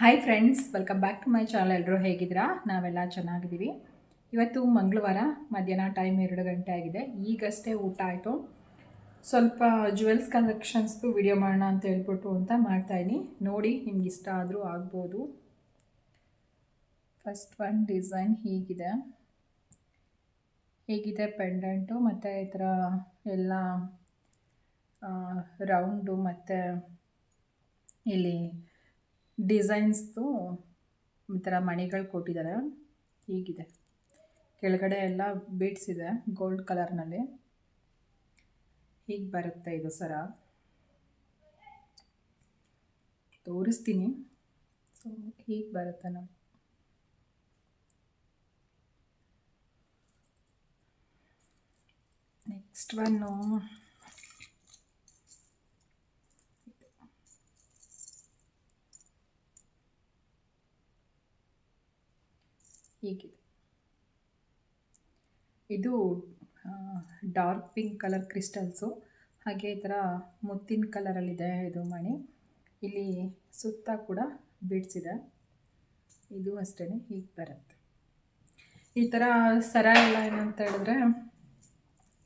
Hi friends welcome back to my channel ಎಲ್ಲರೂ ಹೇಗಿದ್ದೀರಾ? ನಾವೆಲ್ಲ ಚೆನ್ನಾಗಿದ್ದೀವಿ. ಇವತ್ತು ಮಂಗಳವಾರ, ಮಧ್ಯಾಹ್ನ ಟೈಮ್ ಎರಡು ಗಂಟೆ ಆಗಿದೆ. ಈಗಷ್ಟೇ ಊಟ ಆಯಿತು. ಸ್ವಲ್ಪ ಜುವೆಲ್ಸ್ ಕಲೆಕ್ಷನ್ಸ್ದು ವಿಡಿಯೋ ಮಾಡೋಣ ಅಂತ ಹೇಳ್ಬಿಟ್ಟು ಅಂತ ಮಾಡ್ತಾಯಿದ್ದೀನಿ ನೋಡಿ, ನಿಮ್ಗೆ ಇಷ್ಟ ಆದರೂ ಆಗ್ಬೋದು. ಫಸ್ಟ್ ಒನ್ ಡಿಸೈನ್ ಹೀಗಿದೆ. ಹೀಗಿದೆ ಪೆಂಡೆಂಟು ಮತ್ತು ಈ ಥರ ಎಲ್ಲ ರೌಂಡು ಮತ್ತು ಇಲ್ಲಿ ಡಿಸೈನ್ಸ್ದು ಈ ಥರ ಮಣಿಗಳು ಕೊಟ್ಟಿದ್ದಾರೆ ಹೀಗಿದೆ. ಕೆಳಗಡೆ ಎಲ್ಲ ಬೀಟ್ಸ್ ಇದೆ, ಗೋಲ್ಡ್ ಕಲರ್ನಲ್ಲಿ. ಹೀಗೆ ಬರುತ್ತೆ ಇದು ಸರ. ತೋರಿಸ್ತೀನಿ. ಸೊ ಹೀಗೆ ಬರುತ್ತೆ ನಾವು ನೆಕ್ಸ್ಟ್ ಒನ್ನು ಹೀಗಿದೆ. ಇದು ಡಾರ್ಕ್ ಪಿಂಕ್ ಕಲರ್ ಕ್ರಿಸ್ಟಲ್ಸು ಹಾಗೆ ಈ ಥರ ಮುತ್ತಿನ ಕಲರಲ್ಲಿದೆ ಇದು ಮಣಿ. ಇಲ್ಲಿ ಸುತ್ತ ಕೂಡ ಬಿಡ್ಸಿದೆ ಇದು. ಅಷ್ಟೇ ಹೀಗೆ ಬರುತ್ತೆ. ಈ ಥರ ಸರ ಎಲ್ಲ ಏನಂತ ಹೇಳಿದ್ರೆ,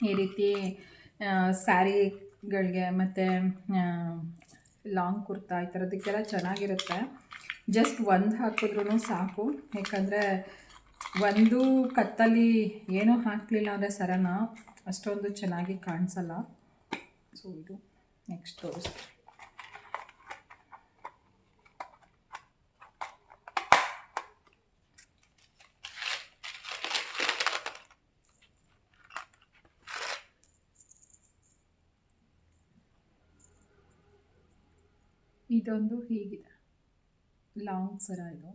ಈ ರೀತಿ ಸ್ಯಾರಿಗಳಿಗೆ ಮತ್ತು ಲಾಂಗ್ ಕುರ್ತಾ ಈ ಥರದಕ್ಕೆಲ್ಲ ಚೆನ್ನಾಗಿರುತ್ತೆ. ಜಸ್ಟ್ ಒಂದು ಹಾಕಿದ್ರೂ ಸಾಕು. ಯಾಕಂದರೆ ಒಂದು ಕತ್ತಲ್ಲಿ ಏನೂ ಹಾಕಲಿಲ್ಲ ಅಂದರೆ ಸರನ, ಅಷ್ಟೊಂದು ಚೆನ್ನಾಗಿ ಕಾಣಿಸಲ್ಲ. ಸೊ ಇದು ನೆಕ್ಸ್ಟ್ ತೋರಿಸ್ತೀನಿ. ಇದೊಂದು ಹೀಗಿದೆ. ಲಾಂಗ್ ಸರ ಇದು?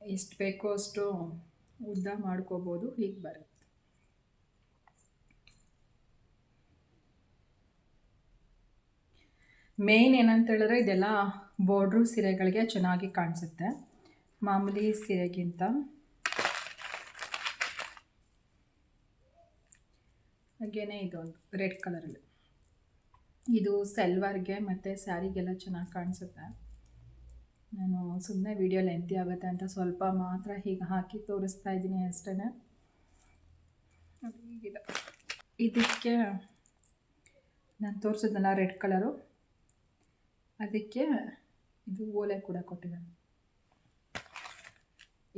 ಎಷ್ಟು ಬೇಕೋ ಅಷ್ಟು ಉದ್ದ ಮಾಡ್ಕೋಬೋದು, ಹೀಗೆ ಬರುತ್ತೆ. ಮೇಯ್ನ್ ಏನಂತ ಹೇಳಿದ್ರೆ ಇದೆಲ್ಲ ಬಾರ್ಡ್ರು ಸೀರೆಗಳಿಗೆ ಚೆನ್ನಾಗಿ ಕಾಣಿಸುತ್ತೆ. ಮಾಮೂಲಿ ಸೀರೆಗಿಂತ. ಹಾಗೇನೆ ಇದೊಂದು, ರೆಡ್ ಕಲರಲ್ಲಿ. ಇದು ಸೆಲ್ವಾರ್ಗೆ ಮತ್ತು ಸ್ಯಾರಿಗೆಲ್ಲ ಚೆನ್ನಾಗಿ ಕಾಣಿಸುತ್ತೆ. ನಾನು ಸುಮ್ಮನೆ ವಿಡಿಯೋ ಲೆಂತಿ ಆಗುತ್ತೆ ಅಂತ ಸ್ವಲ್ಪ ಮಾತ್ರ ಹೀಗೆ ಹಾಕಿ ತೋರಿಸ್ತಾ ಇದ್ದೀನಿ ಅಷ್ಟೇ ಇದಕ್ಕೆ ನಾನು ತೋರಿಸಿದ್ನಲ್ಲ ರೆಡ್ ಕಲರು. ಅದಕ್ಕೆ ಇದು ಓಲೆ ಕೂಡ ಕೊಟ್ಟಿದ್ದಾನೆ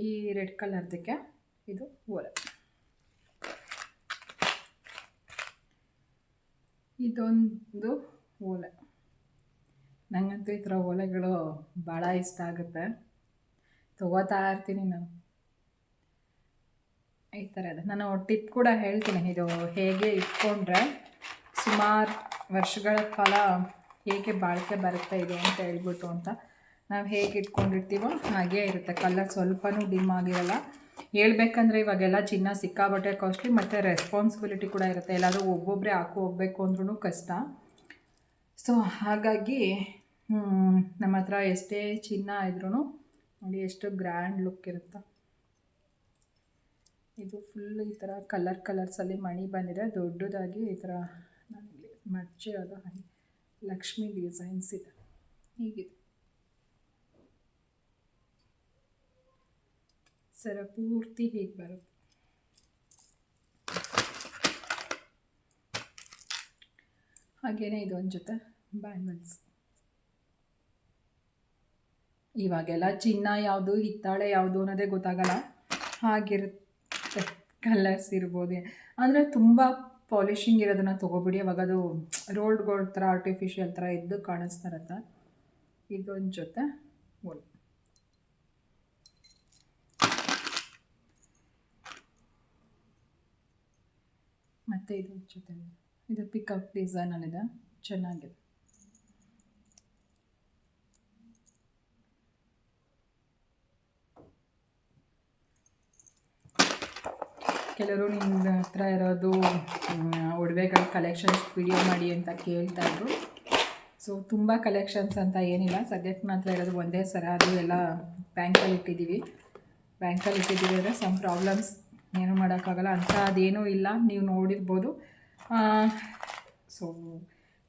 ಈ ರೆಡ್ ಕಲರ್ದಕ್ಕೆ ಇದು ಓಲೆ. ಇದೊಂದು ಓಲೆ. ನನಗಂತೂ ಈ ಥರ ಓಲೆಗಳು ಭಾಳ ಇಷ್ಟ ಆಗುತ್ತೆ. ತಗೋತಾ ಇರ್ತೀನಿ ನಾನು. ಈ ಥರ ಇದೆ. ನಾನು ಟಿಪ್ ಕೂಡ ಹೇಳ್ತೀನಿ. ಇದು ಹೇಗೆ ಇಟ್ಕೊಂಡ್ರೆ ಸುಮಾರು ವರ್ಷಗಳ ಕಾಲ ಹೇಗೆ ಬಾಳಿಕೆ ಬರುತ್ತೆ ಇದು ಅಂತ ಹೇಳ್ಬಿಟ್ಟು ಅಂತ. ನಾವು ಹೇಗೆ ಇಟ್ಕೊಂಡಿರ್ತೀವೋ ಹಾಗೇ ಇರುತ್ತೆ. ಕಲರ್ ಸ್ವಲ್ಪನೂ ಡಿಮ್ ಆಗಿರಲ್ಲ. ಹೇಳ್ಬೇಕಂದ್ರೆ ಇವಾಗೆಲ್ಲ ಚಿನ್ನ ಸಿಕ್ಕಾಬಟ್ಟೆ ಕಾಸ್ಟ್ಲಿ ಮತ್ತು ರೆಸ್ಪಾನ್ಸಿಬಿಲಿಟಿ ಕೂಡ ಇರುತ್ತೆ. ಎಲ್ಲಾದರೂ ಒಬ್ಬೊಬ್ಬರೇ ಹಾಕು ಹೋಗ್ಬೇಕು ಅಂದ್ರೂ ಕಷ್ಟ. ಸೊ ಹಾಗಾಗಿ ನಮ್ಮ ಹತ್ರ ಎಷ್ಟೇ ಚಿನ್ನ ಇದ್ರೂ ನೋಡಿ ಎಷ್ಟು ಗ್ರ್ಯಾಂಡ್ ಲುಕ್ ಇರುತ್ತೆ. ಇದು ಫುಲ್ ಈ ಥರ ಕಲರ್ ಕಲರ್ಸಲ್ಲಿ ಮಣಿ ಬಂದಿದೆ. ದೊಡ್ಡದಾಗಿ ಈ ಥರ ನನಗೆ ಮಡ್ಚಿರೋದು ಹಾಗೆ ಲಕ್ಷ್ಮಿ ಡಿಸೈನ್ಸ್ ಇದೆ. ಹೀಗಿದೆ. ಸರ ಪೂರ್ತಿ ಹೀಗೆ ಬರುತ್ತೆ ಹಾಗೇನೆ ಇದೊಂದು ಜೊತೆ ಬ್ಯಾಂಗಲ್ಸ್ ಇವಾಗೆಲ್ಲ ಚಿನ್ನ ಯಾವುದು, ಹಿತ್ತಾಳೆ ಯಾವುದು ಅನ್ನೋದೇ ಗೊತ್ತಾಗಲ್ಲ. ಹಾಗಿರುತ್ತೆ ಕಲರ್ಸ್ ಇರ್ಬೋದು. ಅಂದರೆ ತುಂಬ ಪಾಲಿಷಿಂಗ್ ಇರೋದನ್ನು ತೊಗೊಬಿಡಿ. ಅವಾಗ ಅದು ರೋಲ್ಡ್ ಗೋಲ್ಡ್ ಥರ ಆರ್ಟಿಫಿಷಿಯಲ್ ಥರ ಇದ್ದು ಕಾಣಿಸ್ತಾ ಇರುತ್ತೆ. ಇದೊಂದು ಜೊತೆ ಒಂದು ಮತ್ತು ಇದು ಜೊತೆ ಇದು ಪಿಕಪ್ ಡಿಸೈನಲ್ಲಿದೆ ಚೆನ್ನಾಗಿದೆ. ಕೆಲವರು ನಿಮ್ಮ ಹತ್ರ ಇರೋದು ಒಡವೆಗಳ ಕಲೆಕ್ಷನ್ಸ್ ವಿಡಿಯೋ ಮಾಡಿ ಅಂತ ಕೇಳ್ತಾಯಿದ್ರು ಸೊ ತುಂಬ ಕಲೆಕ್ಷನ್ಸ್ ಅಂತ ಏನಿಲ್ಲ. ಸದ್ಯಕ್ಕೆ ಮಾತ್ರ ಇರೋದು ಒಂದೇ ಸರ ಅದು ಎಲ್ಲ ಬ್ಯಾಂಕಲ್ಲಿ ಇಟ್ಟಿದ್ದೀವಿ. ಬ್ಯಾಂಕಲ್ಲಿ ಇಟ್ಟಿದ್ದೀವಿ ಅಂದರೆ ಸಮ್ ಪ್ರಾಬ್ಲಮ್ಸ್ ಏನೂ ಮಾಡೋಕ್ಕಾಗಲ್ಲ. ಅಂತ ಅದೇನೂ ಇಲ್ಲ. ನೀವು ನೋಡಿರ್ಬೋದು. ಸೊ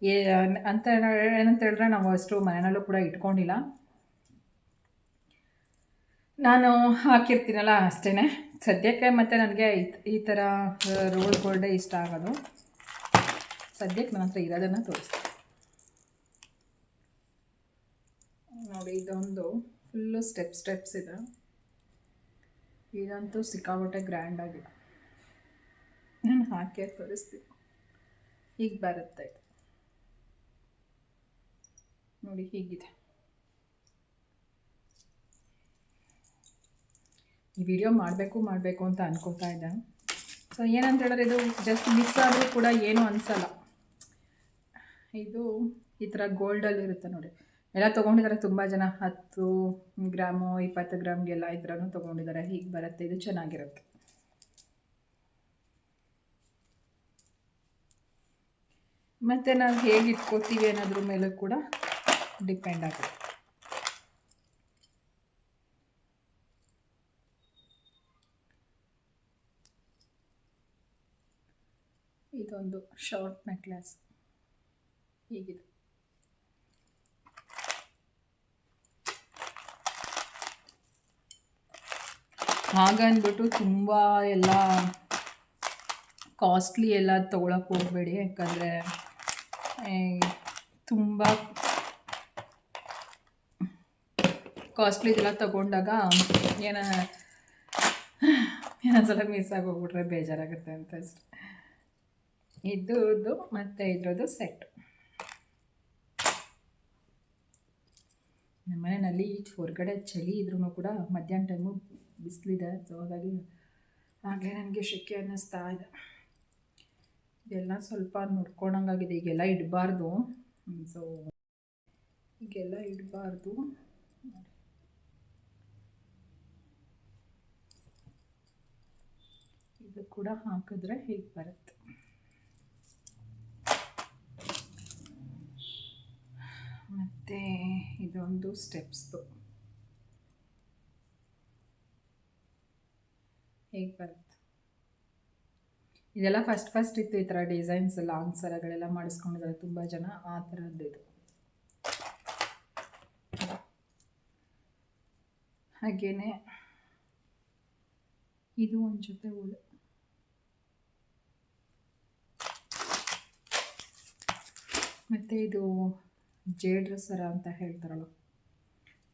ಏ, ಅಂತ ಏನಂತ ಹೇಳಿದ್ರೆ ನಾವು ಅಷ್ಟು ಮನೆಯಲ್ಲೂ ಕೂಡ ಇಟ್ಕೊಂಡಿಲ್ಲ. ನಾನು ಹಾಕಿರ್ತೀನಲ್ಲ ಅಷ್ಟೇ ಸದ್ಯಕ್ಕೆ ಮತ್ತು ನನಗೆ ಈ ಥರ ರೋಲ್ ಗೋಲ್ಡೇ ಇಷ್ಟ ಆಗೋದು. ಸದ್ಯಕ್ಕೆ ನನ್ನ ಹತ್ರ ಇರೋದನ್ನು ತೋರಿಸ್ತೀನಿ. ನೋಡಿ, ಇದೊಂದು ಫುಲ್ಲು ಸ್ಟೆಪ್ ಸ್ಟೆಪ್ಸ್ ಇದೆ. ಇದಂತೂ ಸಿಕ್ಕಾಬಟ್ಟೆ ಗ್ರ್ಯಾಂಡ್ ಆಗಿದೆ. ನಾನು ಹಾಕಿ ತೋರಿಸ್ತೀನಿ. ಈಗ ಬರುತ್ತೆ ಇದು. ನೋಡಿ ಹೀಗಿದೆ. ಈ ವಿಡಿಯೋ ಮಾಡಬೇಕು ಮಾಡಬೇಕು ಅಂತ ಅನ್ಕೋತಾ ಇದ್ದೆ. ಸೊ ಏನಂತ ಹೇಳಿದ್ರೆ ಇದು ಜಸ್ಟ್ ಮಿಸ್ ಆದರೂ ಕೂಡ ಏನು ಅನಿಸಲ್ಲ. ಇದು ಈ ಥರ ಗೋಲ್ಡಲ್ಲಿರುತ್ತೆ ನೋಡಿ. ಎಲ್ಲ ತೊಗೊಂಡಿದ್ದಾರೆ ತುಂಬ ಜನ. ಹತ್ತು ಗ್ರಾಮು, ಇಪ್ಪತ್ತು ಗ್ರಾಮ್ಗೆಲ್ಲ ಇದ್ರೂ ತೊಗೊಂಡಿದ್ದಾರೆ ಹೀಗೆ ಬರುತ್ತೆ. ಇದು ಚೆನ್ನಾಗಿರುತ್ತೆ. ಮತ್ತು ನಾವು ಹೇಗೆ ಇಟ್ಕೋತೀವಿ ಅನ್ನೋದ್ರ ಮೇಲೂ ಕೂಡ ಡಿಪೆಂಡ್ ಆಗುತ್ತೆ. ಇದೊಂದು ಶಾರ್ಟ್ ನೆಕ್ಲೆಸ್ ಹೀಗಿದೆ. ಹಾಗನ್ಬಿಟ್ಟು ತುಂಬ ಎಲ್ಲ ಕಾಸ್ಟ್ಲಿ ಎಲ್ಲ ತೊಗೊಳಕ್ಕೆ ಹೋಗಬೇಡಿ. ಯಾಕಂದರೆ ತುಂಬ ಕಾಸ್ಟ್ಲಿ ಇದೆಲ್ಲ ತೊಗೊಂಡಾಗ ಏನ, ಏನೊಂದ್ಸಲ ಮಿಸ್ ಆಗೋಗ್ಬಿಟ್ರೆ ಬೇಜಾರಾಗುತ್ತೆ ಅಂತ ಅಷ್ಟೆ. ಇದ್ದು ಮತ್ತು ಇದ್ರದ್ದು ಸೆಟ್ ನಮ್ಮ ಮನೆಯಲ್ಲಿ ಹೊರಗಡೆ ಚಳಿ ಇದ್ರೂ ಕೂಡ ಮಧ್ಯಾಹ್ನ ಟೈಮು ಬಿಸಿಲಿದೆ ಸೊ ಹಾಗಾಗಿ ಆಗಲೇ ನನಗೆ ಶೆಕೆ ಅನ್ನಿಸ್ತಾ ಇದೆ. ಇದೆಲ್ಲ ಸ್ವಲ್ಪ ನೋಡ್ಕೊಳಂಗಾಗಿದೆ ಈಗೆಲ್ಲ ಇಡಬಾರ್ದು. ಸೊ ಈಗೆಲ್ಲ ಇಡಬಾರ್ದು. ಇದು ಕೂಡ ಹಾಕಿದ್ರೆ ಹೀಗೆ ಬರುತ್ತೆ. ಮತ್ತು ಇದೊಂದು ಸ್ಟೆಪ್ಸ್ದು ಹೇಗೆ ಬರುತ್ತೆ ಇದೆಲ್ಲ ಫಸ್ಟ್ ಫಸ್ಟ್ ಇತ್ತು ಈ ಥರ ಡಿಸೈನ್ಸ್ ಲಾಂಗ್ ಸರಗಳೆಲ್ಲ ಮಾಡಿಸ್ಕೊಂಡಿದ್ದಾರೆ ತುಂಬ ಜನ, ಆ ಥರದ್ದು ಇದು. ಹಾಗೇನೆ ಇದು ಒಂದು ಜೊತೆ ಉಳು ಮತ್ತು ಇದು ಜೇಡ್ರ ಸರ ಅಂತ ಹೇಳ್ತಾರಲ್ಲ,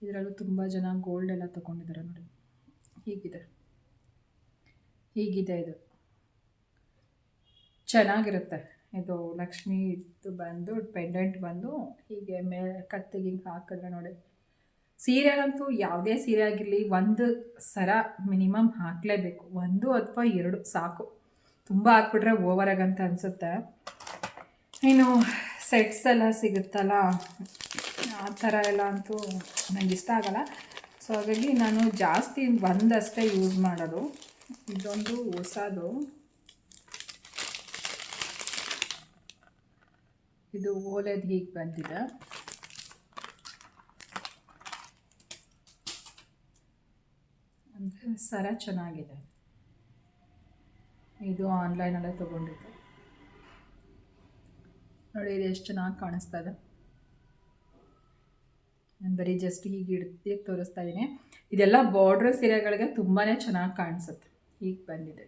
ಇದರಲ್ಲೂ ತುಂಬ ಜನ ಗೋಲ್ಡ್ ಎಲ್ಲ ತೊಗೊಂಡಿದ್ದಾರೆ ನೋಡಿ, ಹೀಗಿದೆ. ಹೀಗಿದೆ ಇದು. ಚೆನ್ನಾಗಿರುತ್ತೆ. ಇದು ಲಕ್ಷ್ಮಿ ಇದು ಬಂದು ಪೆಂಡೆಂಟ್ ಬಂದು, ಹೀಗೆ ಮೇಲೆ ಕತ್ತಿಗೆ ಹಾಕಿದ್ರೆ ನೋಡಿ. ಸೀರೆಗಂತೂ ಯಾವುದೇ ಸೀರೆ ಆಗಿರಲಿ, ಒಂದು ಸರ ಮಿನಿಮಮ್ ಹಾಕಲೇಬೇಕು. ಒಂದು ಅಥವಾ ಎರಡು, ಸಾಕು. ತುಂಬ ಹಾಕ್ಬಿಟ್ರೆ ಆಗಂತ ಅನಿಸುತ್ತೆ. ಇನ್ನು ಸೆಟ್ಸ್ ಎಲ್ಲ ಸಿಗುತ್ತಲ್ಲ, ಆ ಥರ ಎಲ್ಲ ಅಂತೂ ನನಗೆ ಇಷ್ಟ ಆಗಲ್ಲ. ಸೊ ಹಾಗಾಗಿ ನಾನು ಜಾಸ್ತಿ ಒಂದಷ್ಟೇ ಯೂಸ್ ಮಾಡೋದು. ಇದೊಂದು ಹೊಸದು. ಇದು ಓಲೆದು ಹೀಗೆ ಬಂದಿದೆ. ಅಂದರೆ ಸರ ಚೆನ್ನಾಗಿದೆ. ಇದು ಆನ್ಲೈನಲ್ಲೇ ತೊಗೊಂಡಿದ್ದು. ನೋಡಿ, ಇದು ಎಷ್ಟು ಚೆನ್ನಾಗಿ ಕಾಣಿಸ್ತಾ ಇದೆ. ನಾನು ಬರೀ ಜಸ್ಟ್ ಹೀಗೆ ಇಡ್ತಿ ತೋರಿಸ್ತಾ ಇದ್ದೀನಿ ಇದೆಲ್ಲ ಬಾರ್ಡ್ರ್ ಸೀರೆಗಳಿಗೆ ತುಂಬಾ ಚೆನ್ನಾಗಿ ಕಾಣಿಸುತ್ತೆ. ಹೀಗೆ ಬಂದಿದೆ.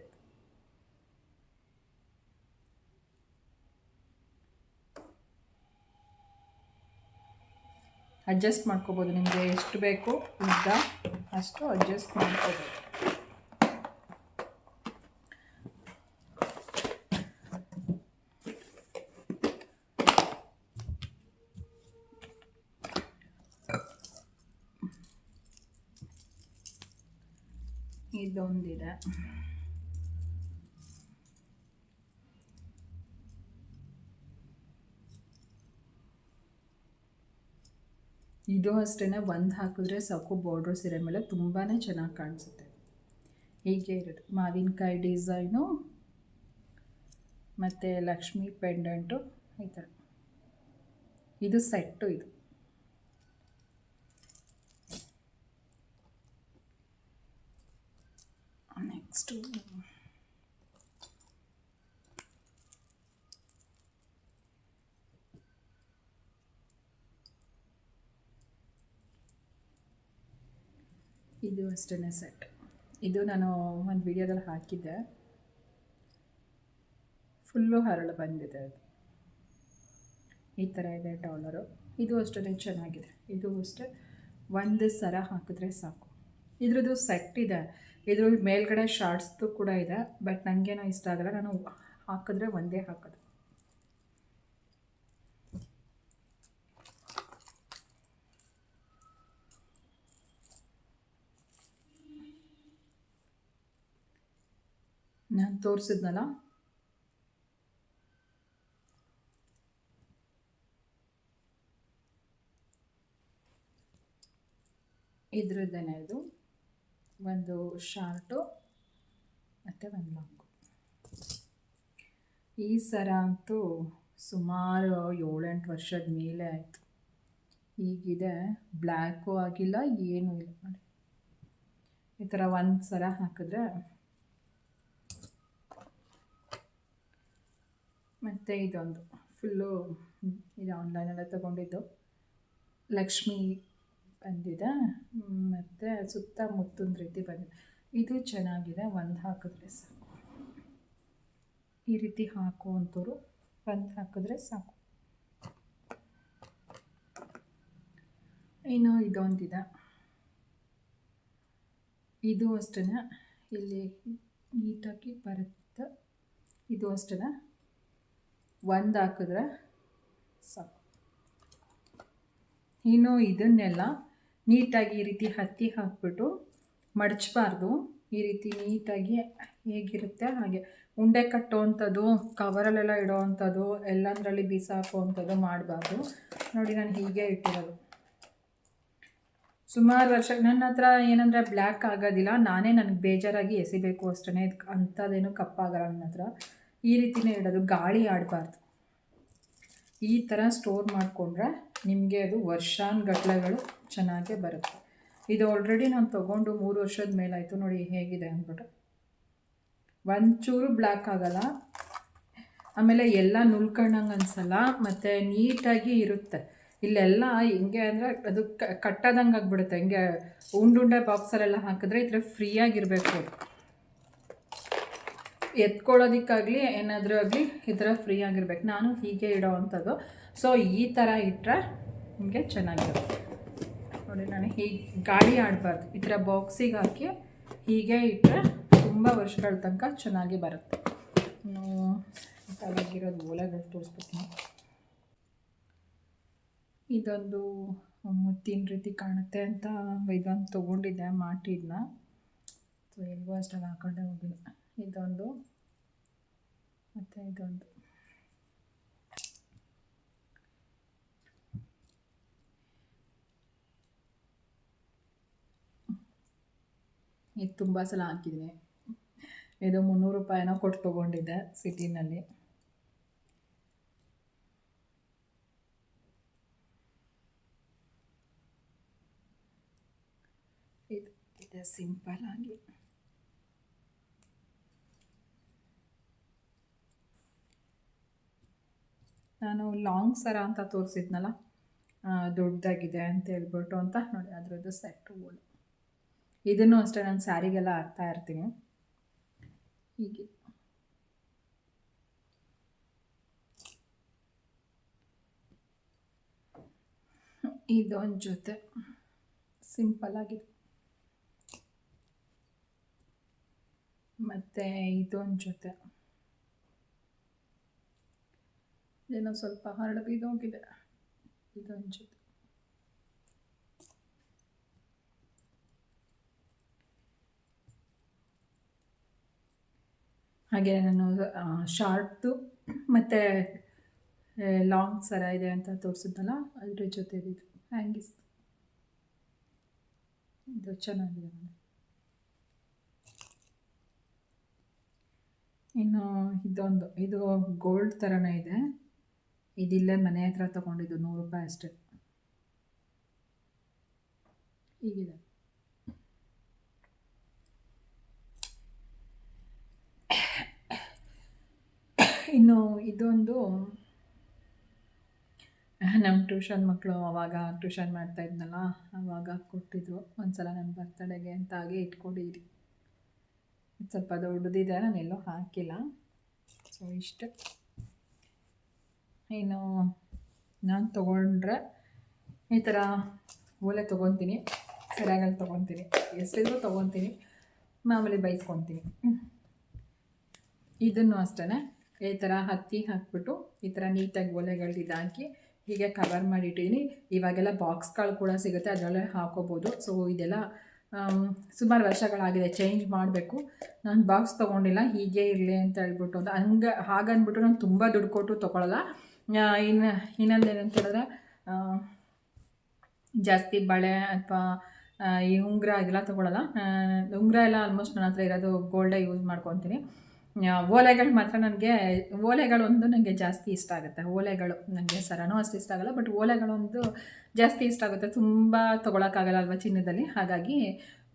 ಅಡ್ಜಸ್ಟ್ ಮಾಡ್ಕೋಬೋದು ನಿಮಗೆ ಎಷ್ಟು ಬೇಕು ಉದ್ದ ಅಷ್ಟು ಅಡ್ಜಸ್ಟ್ ಮಾಡ್ಕೋಬೋದು. ಇದೊಂದಿದೆ. ಇದು ಅಷ್ಟೇ ಒಂದು ಹಾಕಿದ್ರೆ ಸಾಕು ಬಾರ್ಡ್ರ್ ಸೀರೆ ಮೇಲೆ ತುಂಬಾ ಚೆನ್ನಾಗಿ ಕಾಣಿಸುತ್ತೆ. ಹೀಗೆ ಇರೋದು. ಮಾವಿನಕಾಯಿ ಡಿಸೈನು, ಮತ್ತು ಲಕ್ಷ್ಮಿ ಪೆಂಡೆಂಟು ಈ ಥರ. ಇದು ಸೆಟ್ಟು ಇದು. ನೆಕ್ಸ್ಟು ಇದು ಅಷ್ಟೇ ಸೆಟ್ ಇದು ನಾನು ಒಂದು ವಿಡಿಯೋದಲ್ಲಿ ಹಾಕಿದ್ದೆ. ಫುಲ್ಲು ಹರಳು ಬಂದಿದೆ ಅದು. ಈ ಥರ ಇದೆ ಡಾಲರು ಇದು ಅಷ್ಟೇ ಚೆನ್ನಾಗಿದೆ. ಇದು ಅಷ್ಟೇ. ಒಂದು ಸರ ಹಾಕಿದ್ರೆ ಸಾಕು. ಇದ್ರದ್ದು ಸೆಟ್ ಇದೆ. ಇದ್ರ ಮೇಲ್ಗಡೆ ಶಾರ್ಟ್ಸ್ದು ಕೂಡ ಇದೆ, ಬಟ್ ನನಗೇನೋ ಇಷ್ಟ ಆಗಲ್ಲ. ನಾನು ಹಾಕಿದ್ರೆ ಒಂದೇ ಹಾಕೋದು. ನಾನು ತೋರಿಸಿದ್ನಲ್ಲ? ಇದ್ರದ್ದೇನೆ ಇದು. ಒಂದು ಶಾರ್ಟು ಮತ್ತು ಒಂದು ಲಾಂಗು. ಈ ಸರ ಅಂತೂ ಸುಮಾರು ಏಳೆಂಟು ವರ್ಷದ ಮೇಲೆ ಆಯಿತು. ಈಗಿದೆ, ಬ್ಲ್ಯಾಕು ಆಗಿಲ್ಲ, ಏನೂ ಇಲ್ಲ ನೋಡಿ. ಈ ಥರ ಒಂದು ಸರ ಹಾಕಿದ್ರೆ ಮತ್ತು ಇದೊಂದು. ಫುಲ್ಲು ಇದು ಆನ್ಲೈನಲ್ಲೇ ತಗೊಂಡಿದ್ದು. ಲಕ್ಷ್ಮಿ ಬಂದಿದೆ. ಮತ್ತು ಮುತ್ತೊಂದು ರೀತಿ ಬಂದಿದೆ. ಇದು ಚೆನ್ನಾಗಿದೆ. ಒಂದು ಹಾಕಿದ್ರೆ ಸಾಕು. ಈ ರೀತಿ ಹಾಕುವಂಥವ್ರು ಒಂದು ಹಾಕಿದ್ರೆ ಸಾಕು. ಇನ್ನು ಇದೊಂದಿದೆ. ಇದು ಅಷ್ಟೇ ಇಲ್ಲಿ ನೀಟಾಗಿ ಬರುತ್ತೆ. ಇದು ಅಷ್ಟೇ ಒಂದು ಹಾಕಿದ್ರೆ ಸಾಕು. ಇನ್ನು ಇದನ್ನೆಲ್ಲ ನೀಟಾಗಿ ಈ ರೀತಿ ಹತ್ತಿ ಹಾಕ್ಬಿಟ್ಟು ಮಡಚಬಾರ್ದು. ಈ ರೀತಿ ನೀಟಾಗಿ ಹೇಗಿರುತ್ತೆ? ಹಾಗೆ ಉಂಡೆ ಕಟ್ಟುವಂಥದ್ದು, ಕವರಲ್ಲೆಲ್ಲ ಇಡೋ ಅಂಥದ್ದು ಎಲ್ಲಂದರಲ್ಲಿ ಬಿಸಾಕುವಂಥದ್ದು ಮಾಡಬಾರ್ದು. ನೋಡಿ, ನಾನು ಹೀಗೆ ಇಟ್ಟಿರೋದು. ಸುಮಾರು ವರ್ಷ, ನನ್ನ ಹತ್ರ ಏನಂದರೆ ಬ್ಲ್ಯಾಕ್ ಆಗೋದಿಲ್ಲ. ನಾನೇ ನನಗೆ ಬೇಜಾರಾಗಿ ಎಸಿಬೇಕು ಅಷ್ಟೇ ಅಂಥದ್ದೇನು ಕಪ್ಪಾಗಲ್ಲ ನನ್ನ ಹತ್ರ. ಈ ರೀತಿಯೇ ಇಡೋದು. ಗಾಳಿ ಆಡಬಾರ್ದು. ಈ ಥರ ಸ್ಟೋರ್ ಮಾಡಿಕೊಂಡ್ರೆ ನಿಮಗೆ ಅದು ವರ್ಷಾನುಗಟ್ಲೆಗಳು ಚೆನ್ನಾಗೇ ಬರುತ್ತೆ. ಇದು ಆಲ್ರೆಡಿ ನಾನು ತೊಗೊಂಡು ಮೂರು ವರ್ಷದ ಮೇಲಾಯಿತು ನೋಡಿ ಹೇಗಿದೆ ಅಂದ್ಬಿಟ್ಟು. ಒಂಚೂರು ಬ್ಲ್ಯಾಕ್ ಆಗಲ್ಲ. ಆಮೇಲೆ ಎಲ್ಲ ನುಲ್ಕೊಂಡಂಗೆ ಅನ್ಸಲ್ಲ, ಮತ್ತು ನೀಟಾಗಿ ಇರುತ್ತೆ. ಇಲ್ಲೆಲ್ಲ ಹೆಂಗೆ ಅಂದರೆ ಅದು ಕಟ್ಟದಂಗೆ ಆಗಿಬಿಡುತ್ತೆ. ಹಿಂಗೆ ಉಂಡುಂಡೆ ಬಾಕ್ಸಲ್ಲೆಲ್ಲ ಹಾಕಿದ್ರೆ ಈ ಥರ ಫ್ರೀಯಾಗಿರಬೇಕು ಎತ್ಕೊಳ್ಳೋದಕ್ಕಾಗಲಿ ಏನಾದರೂ ಆಗಲಿ ಈ ಥರ ಫ್ರೀ ಆಗಿರ್ಬೇಕು. ನಾನು ಹೀಗೆ ಇಡೋ ಅಂಥದ್ದು. ಸೊ ಈ ಥರ ಇಟ್ಟರೆ ನಿಮಗೆ ಚೆನ್ನಾಗಿರುತ್ತೆ. ನೋಡಿ, ನಾನು ಹೀಗೆ ಗಾಳಿ ಆಡಬಾರ್ದು. ಈ ಥರ ಬಾಕ್ಸಿಗೆ ಹಾಕಿ ಹೀಗೆ ಇಟ್ಟರೆ ತುಂಬ ವರ್ಷಗಳ ತನಕ ಚೆನ್ನಾಗಿ ಬರುತ್ತೆ. ತಲೆಗಿರೋದು ಓಲೆಗಳು ತೋರಿಸ್ಬಿಡ್ತೀನಿ ಇದೊಂದು ಮುತ್ತಿನ ರೀತಿ ಕಾಣುತ್ತೆ ಅಂತ ಇದೊಂದು ತೊಗೊಂಡಿದ್ದೆ ಮಾಡಿದ್ನ ಸೊ ಎಲ್ಗೂ ಅಷ್ಟೆಲ್ಲ ಹಾಕೊಂಡೆ ಹೋಗಿಲ್ಲ. ಇದೊಂದು, ಮತ್ತು ಇದೊಂದು. ಇದು ತುಂಬ ಸಲ ಹಾಕಿದ್ದೀನಿ. ಇದು ಮುನ್ನೂರು ರೂಪಾಯಿನ ಕೊಟ್ಟು ತೊಗೊಂಡಿದ್ದೆ ಸಿಟಿನಲ್ಲಿ. ಇದು, ಇದೆ ಸಿಂಪಲ್ ಆಗಿ. ನಾನು ಲಾಂಗ್ ಸರ ಅಂತ ತೋರಿಸಿದ್ನಲ್ಲ ದೊಡ್ಡದಾಗಿದೆ ಅಂತ ಹೇಳ್ಬಿಟ್ಟು ಅಂತ ನೋಡಿ, ಅದರದ್ದು ಸೆಟ್ ಓಳು ಇದನ್ನು ಅಷ್ಟೇ ನಾನು ಸ್ಯಾರಿಗೆಲ್ಲ ಹಾಕ್ತಾ ಇರ್ತೀನಿ. ಹೀಗೆ. ಇದೊಂದು ಜೊತೆ ಸಿಂಪಲ್ ಆಗಿದೆ. ಮತ್ತು ಇದೊಂದು ಜೊತೆ ಏನೋ ಸ್ವಲ್ಪ ಹರಡು ಬೀದೋಗಿದೆ ಇದೊಂದು ಜೊತೆ ಹಾಗೆ ನಾನು ಶಾರ್ಟ್ದು ಮತ್ತು ಲಾಂಗ್ ಸರ ಇದೆ ಅಂತ ತೋರಿಸಿದ್ನಲ್ಲ ಅದ್ರ ಜೊತೆ ಇದು. ಹ್ಯಾಂಗಿಸ್ ಇದು ಚೆನ್ನಾಗಿದೆ ಇನ್ನು ಇದೊಂದು, ಇದು ಗೋಲ್ಡ್ ಥರನೇ ಇದೆ. ಇದಿಲ್ಲೇ ಮನೆ ಹತ್ರ ತೊಗೊಂಡಿದ್ದು ನೂರು ರೂಪಾಯಿ ಅಷ್ಟೆ. ಹೀಗಿದೆ. ಇನ್ನು ಇದೊಂದು, ನಮ್ಮ ಟ್ಯೂಷನ್ ಮಕ್ಕಳು ಅವಾಗ ಟ್ಯೂಷನ್ ಮಾಡ್ತಾ ಇದ್ನಲ್ಲ, ಅವಾಗ ಕೊಟ್ಟಿದ್ರು. ಒಂದ್ಸಲ ನನ್ನ ಬರ್ತಡೆಗೆ ಅಂತ ಹಾಗೆ ಇಟ್ಕೊಂಡಿರಿ ಸ್ವಲ್ಪ ದೊಡ್ಡದಿದೆ ನಾನು ಎಲ್ಲೂ ಹಾಕಿಲ್ಲ. ಸೊ ಇಷ್ಟು. ಇನ್ನು ನಾನು ತೊಗೊಂಡ್ರೆ ಈ ಥರ ಓಲೆ ತೊಗೊತೀನಿ ಸರಿಯಾಗಲ್ಲಿ ತೊಗೊತೀನಿ, ಎಷ್ಟಿದ್ರು ತೊಗೊತೀನಿ, ಮಾಮೂಲಿ ಬೈಸ್ಕೊತೀನಿ. ಇದನ್ನು ಅಷ್ಟೇ ಈ ಥರ ಹತ್ತಿ ಹಾಕ್ಬಿಟ್ಟು ಈ ಥರ ನೀಟಾಗಿ ಒಲೆಗಳು ಇದಾಕಿ ಹೀಗೆ ಕವರ್ ಮಾಡಿಟ್ಟಿದ್ದೀನಿ ಇವಾಗೆಲ್ಲ ಬಾಕ್ಸ್ಗಳು ಕೂಡ ಸಿಗುತ್ತೆ, ಅದರಲ್ಲೇ ಹಾಕೋಬೋದು. ಸೊ ಇದೆಲ್ಲ ಸುಮಾರು ವರ್ಷಗಳಾಗಿದೆ ಚೇಂಜ್ ಮಾಡಬೇಕು. ನಾನು ಬಾಕ್ಸ್ ತೊಗೊಂಡಿಲ್ಲ, ಹೀಗೆ ಇರಲಿ ಅಂತ ಹೇಳ್ಬಿಟ್ಟು ಅಂತ ಹಂಗೆ, ಹಾಗನ್ಬಿಟ್ಟು ನಾನು ತುಂಬ ದುಡ್ಡು ಕೊಟ್ಟು ತೊಗೊಳಲ್ಲ. ಇನ್ನು ಇನ್ನೊಂದು ಏನಂತ ಹೇಳಿದ್ರೆ ಜಾಸ್ತಿ ಬಳೆ ಅಥವಾ ಈ ಉಂಗುರ ಇದೆಲ್ಲ ತೊಗೊಳಲ್ಲ. ಉಂಗುರ ಎಲ್ಲ ಆಲ್ಮೋಸ್ಟ್ ನನ್ನ ಹತ್ರ ಇರೋದು ಗೋಲ್ಡೇ ಯೂಸ್ ಮಾಡ್ಕೊತೀನಿ. ಓಲೆಗಳು ಮಾತ್ರ ನನಗೆ, ಓಲೆಗಳು ಒಂದು ನನಗೆ ಜಾಸ್ತಿ ಇಷ್ಟ ಆಗುತ್ತೆ. ಓಲೆಗಳು ನನಗೆ ಸರನೂ ಅಷ್ಟು ಇಷ್ಟ ಆಗಲ್ಲ ಬಟ್ ಓಲೆಗಳೊಂದು ಜಾಸ್ತಿ ಇಷ್ಟ ಆಗುತ್ತೆ. ತುಂಬ ತೊಗೊಳಕ್ಕಾಗಲ್ಲ ಅಲ್ವಾ ಚಿನ್ನದಲ್ಲಿ. ಹಾಗಾಗಿ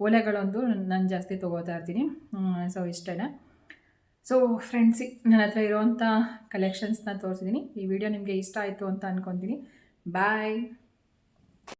ಓಲೆಗಳೊಂದು ನಾನು ಜಾಸ್ತಿ ತೊಗೋತಾ ಇರ್ತೀನಿ. ಸೊ ಇಷ್ಟೇ ಸೊ ಫ್ರೆಂಡ್ಸಿ ನನ್ನ ಹತ್ರ ಇರೋವಂಥ ಕಲೆಕ್ಷನ್ಸ್ನ ತೋರಿಸಿದ್ದೀನಿ ಈ ವಿಡಿಯೋ ನಿಮಗೆ ಇಷ್ಟ ಆಯಿತು ಅಂತ ಅಂದ್ಕೊತೀನಿ ಬಾಯ್